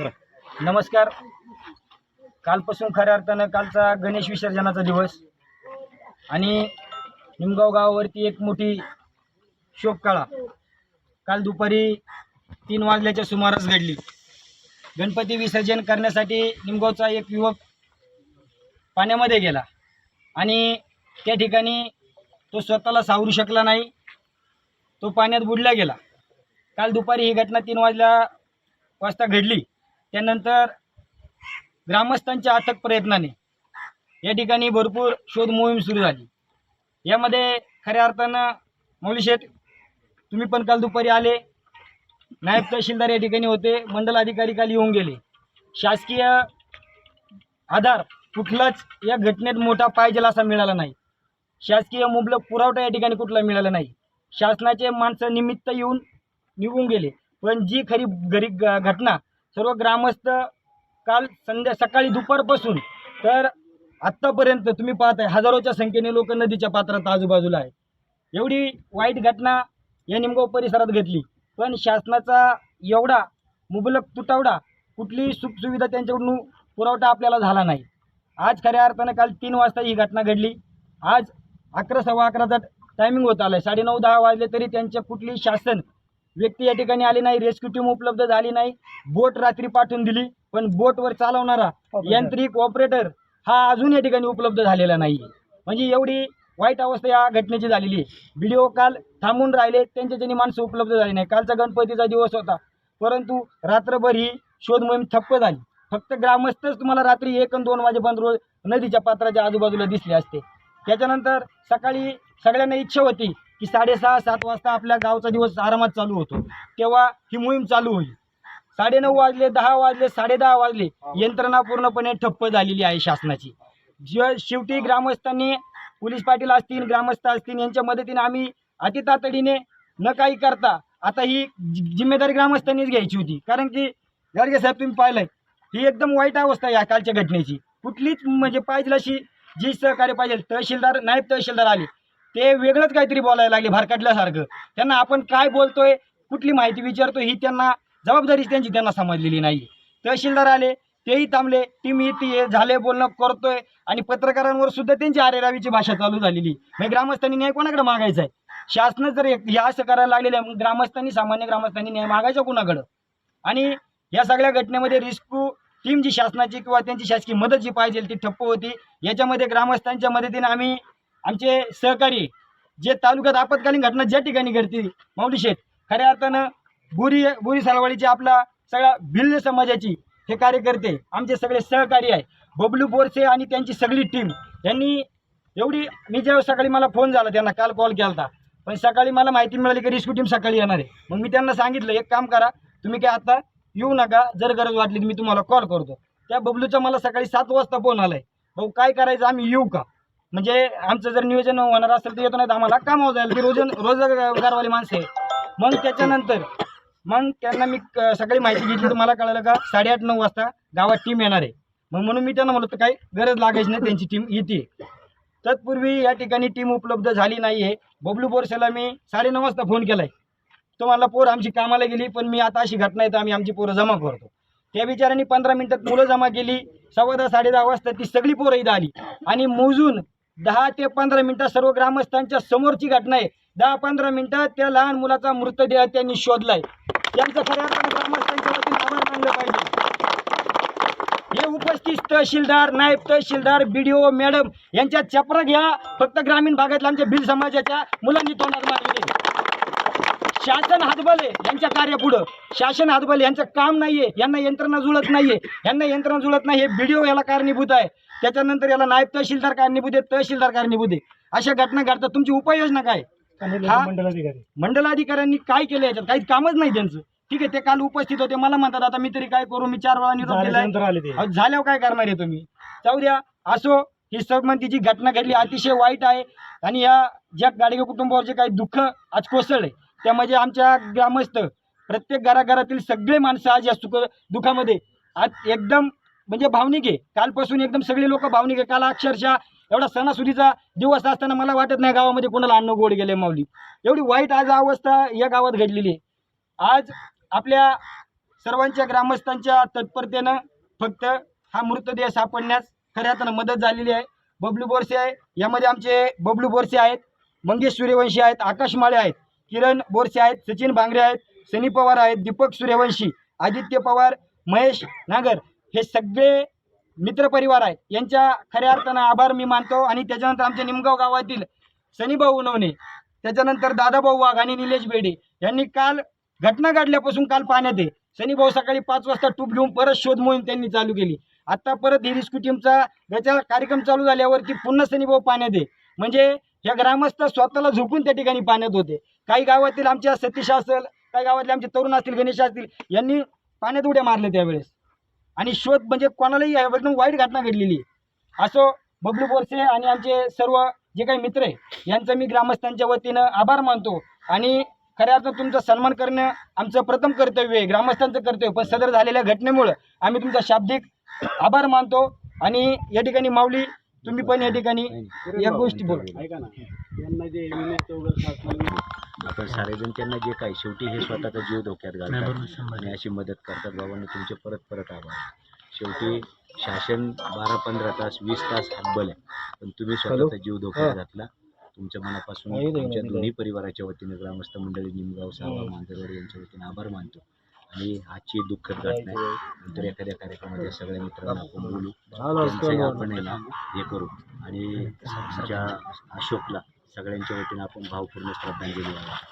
नमस्कार. कालपासून खऱ्या अर्थानं कालचा गणेश विसर्जनाचा दिवस. आणि निमगाव गावावरती एक मोठी शोककाळा काल दुपारी तीन वाजल्याच्या सुमारास घडली. गणपती विसर्जन करण्यासाठी निमगावचा एक युवक पाण्यामध्ये गेला. आणि त्या ठिकाणी तो स्वतःला सावरू शकला नाही. तो पाण्यात बुडला गेला. काल दुपारी ही घटना तीन वाजल्या वाजता घडली. त्यानंतर ग्रामस्थांच्या अथक प्रयत्नाने या ठिकाणी भरपूर शोध मोहीम सुरू झाली. यामध्ये खऱ्या अर्थानं मौली शेठ तुम्ही पण काल दुपारी आले. नायब तहसीलदार या ठिकाणी होते. मंडल अधिकारी काल येऊन गेले. शासकीय आधार कुठलाच या घटनेत मोठा पाहिजेल असा मिळाला नाही. शासकीय मुबलक पुरवठा या ठिकाणी कुठला मिळाला नाही. शासनाचे माणसं निमित्त येऊन निघून गेले. पण जी खरी गरी ग- घटना सर्व ग्रामस्थ काल संध्या सकाळी दुपारपासून तर आत्तापर्यंत तुम्ही पाहताय हजारोच्या संख्येने लोक नदीच्या पात्रात आजूबाजूला आहे एवढी वाईट घटना या निमगाव परिसरात घडली. पण शासनाचा एवढा मुबलक तुटवडा कुठलीही सुखसुविधा त्यांच्याकडून पुरवठा आपल्याला झाला नाही. आज खऱ्या अर्थानं काल तीन वाजता ही घटना घडली. आज अकरा सव्वा अकराचा टायमिंग होत आला आहे साडेनऊ दहा वाजले तरी त्यांच्या कुठली शासन व्यक्ती या ठिकाणी आली नाही रेस्क्यू टीम उपलब्ध झाली नाही. बोट रात्री पाठवून दिली पण बोटवर चालवणारा यांत्रिक ऑपरेटर हा अजून या ठिकाणी उपलब्ध झालेला नाही. म्हणजे एवढी वाईट अवस्था या घटनेची झालेली आहे. व्हिडिओ काल थांबून राहिले त्यांच्या त्यांनी माणसं उपलब्ध झाली नाही. कालचा गणपतीचा दिवस होता परंतु रात्रभर ही शोध मोहीम ठप्प झाली. फक्त ग्रामस्थच तुम्हाला रात्री एक आणि दोन वाजेपर्यंत रोज नदीच्या पात्राच्या आजूबाजूला दिसले असते. त्याच्यानंतर सकाळी सगळ्यांना इच्छा होती की साडेसहा सात वाजता आपल्या गावचा दिवस आरामात चालू होतो. तेव्हा ही मोहीम चालू होईल. साडेनऊ वाजले दहा वाजले साडेदहा वाजले यंत्रणा पूर्णपणे ठप्प झालेली आहे शासनाची. जे शेवटी ग्रामस्थांनी पोलीस पाटील असतील ग्रामस्थ असतील यांच्या मदतीने आम्ही अति तातडीने न काही करता आता ही जि- जिम्मेदारी ग्रामस्थांनीच घ्यायची होती. कारण की गाडगे साहेब तुम्ही पाहिलंय ही एकदम वाईट अवस्था आहे या कालच्या घटनेची. कुठलीच म्हणजे पाहिजे अशी जी सहकार्य पाहिजे तहसीलदार नायब तहसीलदार आले ते वेगळंच काहीतरी बोलायला लागले भरकटल्यासारखं. त्यांना आपण काय बोलतोय कुठली माहिती विचारतोय ही त्यांना जबाबदारी त्यांची त्यांना समजलेली नाही तहसीलदार आले तेही थांबले टीम येते झाले बोलणं करतोय आणि पत्रकारांवर सुद्धा त्यांची आरेरावीची भाषा चालू झालेली. मग ग्रामस्थांनी न्याय कोणाकडे मागायचा आहे शासन जर एक- हे असं करायला लागलेलं आहे मग ग्रामस्थांनी सामान्य ग्रामस्थांनी न्याय मागायचा कुणाकडं? आणि या सगळ्या घटनेमध्ये रिस्क्यू टीम जी शासनाची किंवा त्यांची शासकीय मदत जी पाहिजे ती ठप्प होती याच्यामध्ये ग्रामस्थांच्या मदतीने आम्ही आमचे सहकारी जे तालुक्यात आपत्कालीन घटना ज्या ठिकाणी घडतील माऊली शेठ खऱ्या अर्थानं बुरी बुरी सालवाडीची आपला सगळ्या भिल्ल समाजाची हे कार्यकर्ते आमचे सगळे सहकारी आहे. बबलू बोरसे आणि त्यांची सगळी टीम यांनी एवढी मी जेव्हा सकाळी मला फोन झाला त्यांना काल कॉल केला होता पण सकाळी मला माहिती मिळाली की रिस्क्यू टीम सकाळी येणार आहे. मग मी त्यांना सांगितलं एक काम करा तुम्ही काय आता येऊ नका जर गरज वाटली तर मी तुम्हाला कॉल करतो. त्या बबलूचा मला सकाळी सात वाजता फोन आलाय. भाऊ काय करायचं? आम्ही येऊ का? म्हणजे आमचं जर नियोजन होणार असेल तर येतो नाही तर आम्हाला. कामावर जायला. की रोज रोजगारवाली माणसं आहे. मग त्याच्यानंतर मग त्यांना मी क- सगळी माहिती घेतली. तुम्हाला कळलं का? साडेआठ नऊ वाजता गावात टीम येणार आहे. मग म्हणून मी त्यांना म्हणलं तर काही गरज लागायची नाही त्यांची टीम येते. तत्पूर्वी या ठिकाणी टीम उपलब्ध झाली नाही आहे बबलू बोरसेला मी साडेनऊ वाजता फोन केला आहे तो म्हणला पोर आमची कामाला गेली पण मी आता अशी घटना आहे तर आम्ही आमची पोरं जमा करतो. त्या बिचाऱ्यांनी पंधरा मिनिटात मुलं जमा केली. सव्वा दहा साडे दहा वाजता ती सगळी पोरं इथं आली. आणि मोजून दहा ते पंधरा मिनिटात सर्व ग्रामस्थांच्या समोरची घटना आहे. दहा पंधरा मिनिटात त्या लहान मुलाचा मृतदेह त्यांनी शोधलाय. त्यांचं खऱ्या अर्थानं ग्रामस्थांच्या वतीने आभार मानलं पाहिजे. हे उपस्थित तहसीलदार नायब तहसीलदार बी डी ओ मॅडम यांच्या चपरा घ्या. फक्त ग्रामीण भागातल्या आमच्या भिल समाजाच्या मुलांनी तोंडात मारलेले शासन हातबले यांच्या कार्यापुढं. शासन हातबले यांचं काम नाहीये यांना यंत्रणा जुळत नाहीये यांना यंत्रणा जुळत नाही हे बीडीओ याला कारणीभूत आहे. त्याच्यानंतर याला नायब तहसीलदार कारणीभूत आहे तहसीलदार कारणीभूत आहे अशा घटना घडतात. तुमची उपाययोजना काय हा? मंडलाधिकारी. मंडलाधिकाऱ्यांनी काय केलं याच्यात? काहीच कामच नाही त्यांचं. ठीक आहे ते काल उपस्थित होते. मला म्हणतात आता मी तरी काय करू? मी चार वेळा निरोप अहो, झाल्यावर काय करणार आहे तुम्ही? जाऊ द्या. असो ही सबमंतीची घटना घडली अतिशय वाईट आहे. आणि या ज्या गाडगे कुटुंबावरचे काही दुःख आज कोसळले त्यामध्ये आमच्या ग्रामस्थ प्रत्येक घराघरातील सगळे माणसं आज या सुख दुःखामध्ये आज एकदम म्हणजे भावनिक आहे. कालपासून एकदम सगळे लोक भावनिक आहे. काल अक्षरशः एवढा सणासुदीचा दिवस असताना मला वाटत नाही गावामध्ये कोणाला अन्न गोड गेले माऊली. एवढी वाईट आज अवस्था या गावात घडलेली आहे. आज आपल्या सर्वांच्या ग्रामस्थांच्या तत्परतेनं फक्त हा मृतदेह सापडण्यास खऱ्या अर्थानं मदत झालेली आहे. बबलू बोरसे आहे. यामध्ये आमचे बबलू बोरसे आहेत. मंगेश सूर्यवंशी आहेत. आकाश माळे आहेत. किरण बोरसे आहेत. सचिन भांगरे आहेत. सनी पवार आहेत दीपक सूर्यवंशी आदित्य पवार महेश नागर हे सगळे मित्रपरिवार आहेत. यांच्या खऱ्या अर्थानं आभार मी मानतो आणि त्याच्यानंतर आमच्या निमगाव गावातील सनीभाऊ उनवणे त्याच्यानंतर दादाभाऊ वाघ आणि निलेश बेडे यांनी काल घटना घडल्यापासून काल पाण्यात आहे. सनीभाऊ सकाळी पाच वाजता टूप घेऊन परत शोध मोहीम त्यांनी चालू केली. आता परत ही रिस्क्यू टीमचा कार्यक्रम चालू झाल्यावरती पुन्हा सनीभाऊ पाण्यात आहे. म्हणजे ह्या ग्रामस्थ स्वतःला झोपून त्या ठिकाणी पाण्यात होते. काही गावातील आमच्या सतीश असेल काही गावातले आमचे तरुण असतील गणेश असतील यांनी पाण्यात उड्या मारल्या त्यावेळेस. आणि शोध म्हणजे कोणालाही एकदम वाईट घटना घडलेली असो बबलू बोरसे आणि आमचे सर्व जे काही मित्र आहे यांचं मी ग्रामस्थांच्या वतीनं आभार मानतो. आणि खऱ्या अर्थानं तुमचा सन्मान करणं आमचं प्रथम कर्तव्य आहे ग्रामस्थांचं कर्तव्य पण सदर झालेल्या घटनेमुळं आम्ही तुमचा शाब्दिक आभार मानतो. आणि या ठिकाणी माऊली तुम्ही पण या ठिकाणी या गोष्टी बोल. ऐका ना. यांना जे वगैरे आपण सारेजण त्यांना जे काही शेवटी हे स्वतःचा जीव धोक्यात घालतात. आणि अशी मदत करतात. बाबांना तुमचे परत परत आभार. शेवटी शासन बारा पंधरा तास वीस तास हातबल आहे. पण तुम्ही स्वतःचा जीव धोक्यात घातला. तुमच्या मनापासून तुमच्या दोन्ही परिवाराच्या वतीने ग्रामस्थ मंडळी निमगाव सावा मांजरवाड यांच्या वतीने आभार मानतो. आणि आजची दुःखद घटना आहे. नंतर एखाद्या कार्यक्रमामध्ये सगळ्या मित्रांना आपण बोलू. आपण हे करू. आणि आमच्या अशोकला सगळ्यांच्या वतीनं आपण भावपूर्ण श्रद्धांजली वाहू